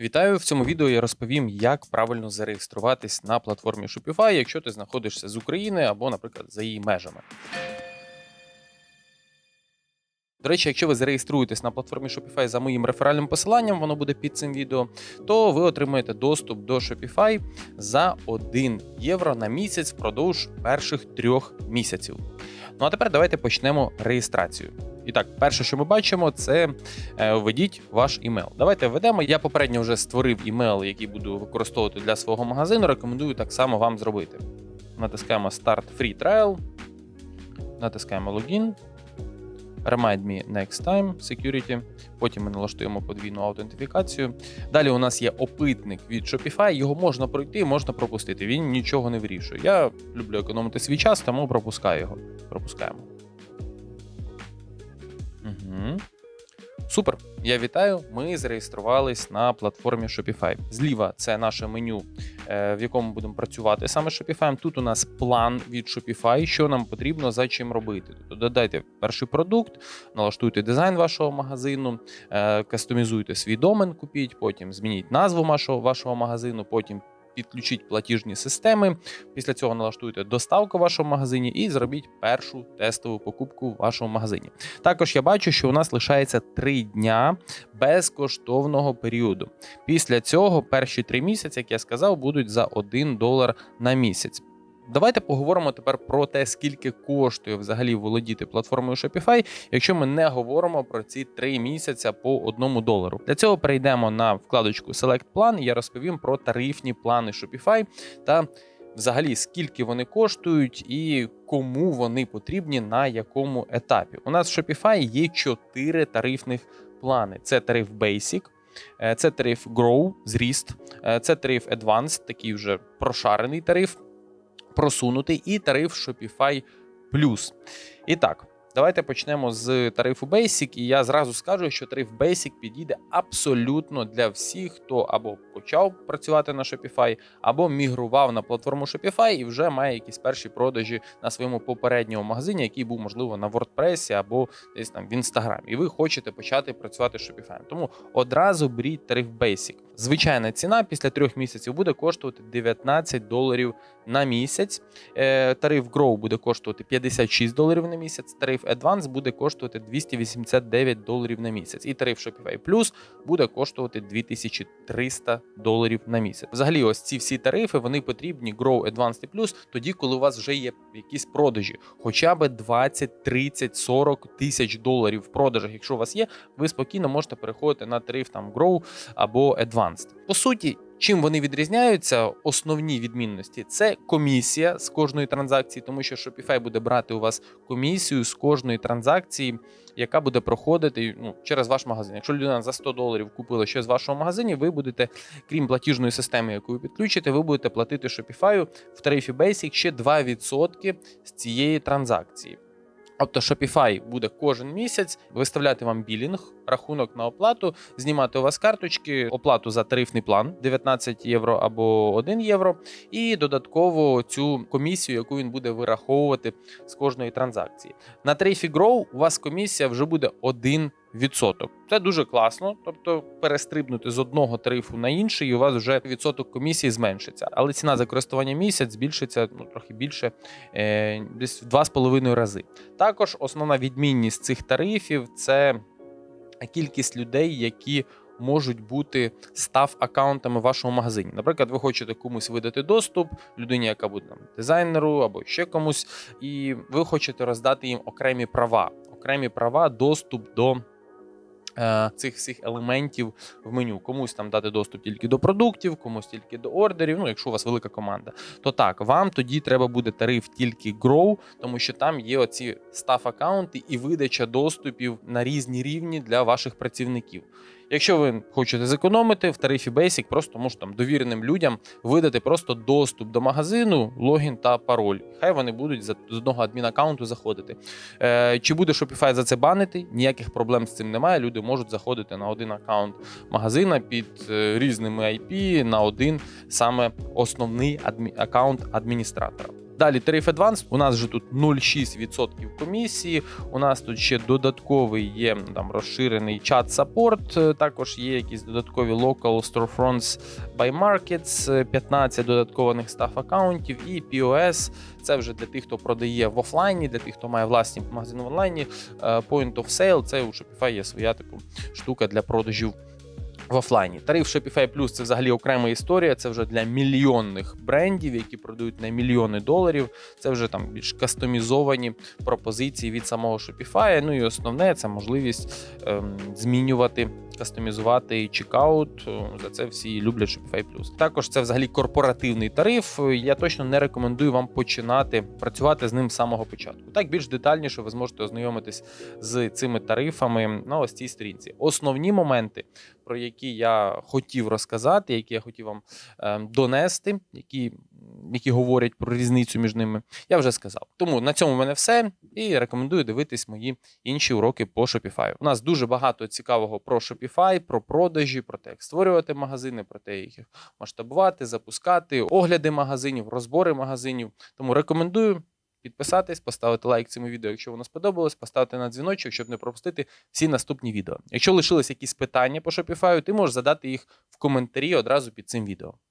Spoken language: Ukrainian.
Вітаю! В цьому відео я розповім, як правильно зареєструватись на платформі Shopify, якщо ти знаходишся з України або, наприклад, за її межами. До речі, якщо ви зареєструєтесь на платформі Shopify за моїм реферальним посиланням, воно буде під цим відео, то ви отримаєте доступ до Shopify за 1 євро на місяць впродовж перших трьох місяців. Ну а тепер давайте почнемо реєстрацію. І так, перше, що ми бачимо, це е, введіть ваш імейл. Давайте введемо. Я попередньо вже створив імейл, який буду використовувати для свого магазину. Рекомендую так само вам зробити. Натискаємо Start Free Trial, натискаємо Login, Remind me next time Security. Потім ми налаштуємо подвійну аутентифікацію. Далі у нас є опитник від Shopify. Його можна пройти, можна пропустити. Він нічого не вирішує. Я люблю економити свій час, тому пропускаю його. Пропускаємо. Угу. Супер, я вітаю. Ми зареєструвались на платформі Shopify. Зліва це наше меню, е, в якому будемо працювати саме з Shopify. Тут у нас план від Shopify, що нам потрібно за чим робити. Тобто додайте перший продукт, налаштуйте дизайн вашого магазину, е, кастомізуйте свій домен, купіть, потім змініть назву вашого, вашого магазину, потім. Підключіть платіжні системи. Після цього налаштуйте доставку в вашому магазині і зробіть першу тестову покупку в вашому магазині. Також я бачу, що у нас лишається 3 дня безкоштовного періоду. Після цього перші 3 місяці, як я сказав, будуть за 1 долар на місяць. Давайте поговоримо тепер про те, скільки коштує взагалі володіти платформою Shopify, якщо ми не говоримо про ці 3 місяця по 1 долару. Для цього перейдемо на вкладочку Select Plan, і я розповім про тарифні плани Shopify та взагалі скільки вони коштують і кому вони потрібні на якому етапі. У нас в Shopify є 4 тарифних плани: це тариф Basic. е, Це тариф Grow, зріст, е, це тариф Advanced, такий вже прошарений тариф, просунутий, і тариф Shopify Plus. І так, давайте почнемо з тарифу Basic. І я зразу скажу, що тариф Basic підійде абсолютно для всіх, хто або почав працювати на Shopify, або мігрував на платформу Shopify і вже має якісь перші продажі на своєму попередньому магазині, який був можливо на WordPress або десь там в Instagram. І ви хочете почати працювати з Shopify. Тому одразу беріть тариф Basic. Звичайна ціна після трьох місяців буде коштувати 19 доларів на місяць. Е, Тариф Grow буде коштувати 56 доларів на місяць. Тариф Advance буде коштувати 289 доларів на місяць. І тариф Shopify Plus буде коштувати 2300 доларів на місяць. Взагалі, ось ці всі тарифи вони потрібні Grow Advanced і Plus тоді, коли у вас вже є якісь продажі, хоча б 20, 30, 40 тисяч доларів в продажах. Якщо у вас є, ви спокійно можете переходити на тариф там Grow або Advanced. По суті. Чим вони відрізняються? Основні відмінності це комісія з кожної транзакції, тому що Shopify буде брати у вас комісію з кожної транзакції, яка буде проходити ну, через ваш магазин. Якщо людина за 100 доларів купила щось в вашому магазині, ви будете, крім платіжної системи, яку ви підключите, ви будете платити Shopify в тарифі Basic ще 2% з цієї транзакції. Тобто Shopify буде кожен місяць виставляти вам білінг, рахунок на оплату, знімати у вас карточки, оплату за тарифний план 19 євро або 1 євро, і додатково цю комісію, яку він буде вираховувати з кожної транзакції. На тарифі Grow у вас комісія вже буде 1%. Відсоток це дуже класно, тобто перестрибнути з одного тарифу на інший, і у вас вже відсоток комісії зменшиться. Але ціна за користування місяць збільшиться ну трохи більше, е, десь в 2,5 рази. Також основна відмінність цих тарифів це кількість людей, які можуть бути став аккаунтами вашому магазині. Наприклад, ви хочете комусь видати доступ, людині, яка буде там дизайнеру або ще комусь, і ви хочете роздати їм окремі права, окремі права, доступ до. Е, Цих всіх елементів в меню комусь там дати доступ тільки до продуктів, комусь тільки до ордерів. Ну, якщо у вас велика команда, то так вам тоді треба буде тариф тільки Grow, тому що там є оці став аккаунти і видача доступів на різні рівні для ваших працівників. Якщо ви хочете зекономити в тарифі Basic, просто можете там довіреним людям видати просто доступ до магазину, логін та пароль. Хай вони будуть з одного адмінаккаунту заходити. Е, чи буде Shopify за це банити? Ніяких проблем з цим немає. Люди можуть заходити на один аккаунт магазина під е, різними IP на один саме основний адмі- аккаунт адміністратора. Далі тариф Advanced. У нас вже тут 0,6% комісії. У нас тут ще додатковий є там розширений чат саппорт. е, Також є якісь додаткові local storefronts by markets, е, 15 додаткових стаф аккаунтів і POS. Це вже для тих, хто продає в офлайні, для тих, хто має власні магазини в онлайні. Е, Point of sale це у Shopify є своя типу штука для продажів. В офлайні тариф Shopify Plus це взагалі окрема історія. Це вже для мільйонних брендів, які продають на мільйони доларів. Це вже там більш кастомізовані пропозиції від самого Shopify. Ну і основне це можливість ем, змінювати, кастомізувати чекаут. Е, За це всі люблять Shopify Plus. Також це взагалі корпоративний тариф. Я точно не рекомендую вам починати працювати з ним з самого початку. Так більш детальніше ви зможете ознайомитись з цими тарифами на ось цій сторінці. Основні моменти, про які я хотів розказати, які я хотів вам ем, донести, які, які говорять про різницю між ними, я вже сказав. Тому на цьому в мене все. І рекомендую дивитись мої інші уроки по Shopify. У нас дуже багато цікавого про Shopify, про продажі, про те, як створювати магазини, про те, як їх масштабувати, запускати, огляди магазинів, розбори магазинів. Тому рекомендую. Підписатись, поставити лайк цьому відео, якщо воно сподобалось, поставити на дзвіночок, щоб не пропустити всі наступні відео. Якщо лишились якісь питання по Shopify, ти можеш задати їх в коментарі одразу під цим відео.